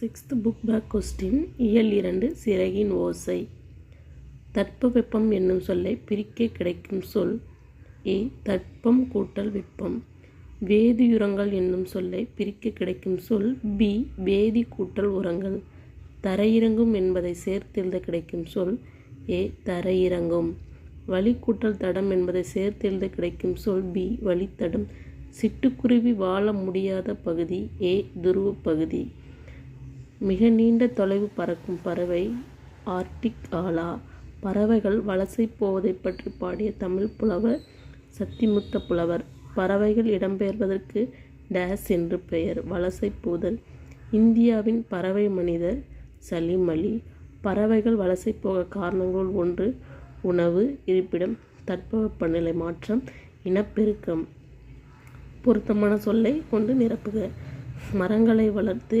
Sixth book back question இயல் இரண்டு சிறகின் ஓசை. தட்பவெப்பம் என்னும் சொல்லை பிரிக்க கிடைக்கும் சொல். ஏ தட்பம் கூட்டல் வெப்பம். வேதியுரங்கள் என்னும் சொல்லை பிரிக்க கிடைக்கும் சொல். பி வேதி கூட்டல் உரங்கள். தரையிறங்கும் என்பதை சேர்த்தெழுத கிடைக்கும் சொல். ஏ தரையிறங்கும். வழி கூட்டல் தடம் என்பதை சேர்த்தெழுத கிடைக்கும் சொல். பி வழித்தடம். சிட்டுக்குருவி வாழ முடியாத பகுதி. ஏ துருவப் பகுதி. மிக நீண்ட தொலைவு பறக்கும் பறவை ஆர்டிக் ஆலா. பறவைகள் வலசை போவதை பற்றி பாடிய தமிழ் புலவர் சத்திமுத்த புலவர். பறவைகள் இடம்பெயர்வதற்கு டேஸ் என்று பெயர். வலசை போதல். இந்தியாவின் பறவை மனிதர் சலீம் அலி. பறவைகள் வலசை போக காரணங்களுள் ஒன்று உணவு இருப்பிடம் தட்பவெப்பநிலை மாற்றம் இனப்பெருக்கம். பொருத்தமான சொல்லை கொண்டு நிரப்புக. மரங்களை வளர்த்து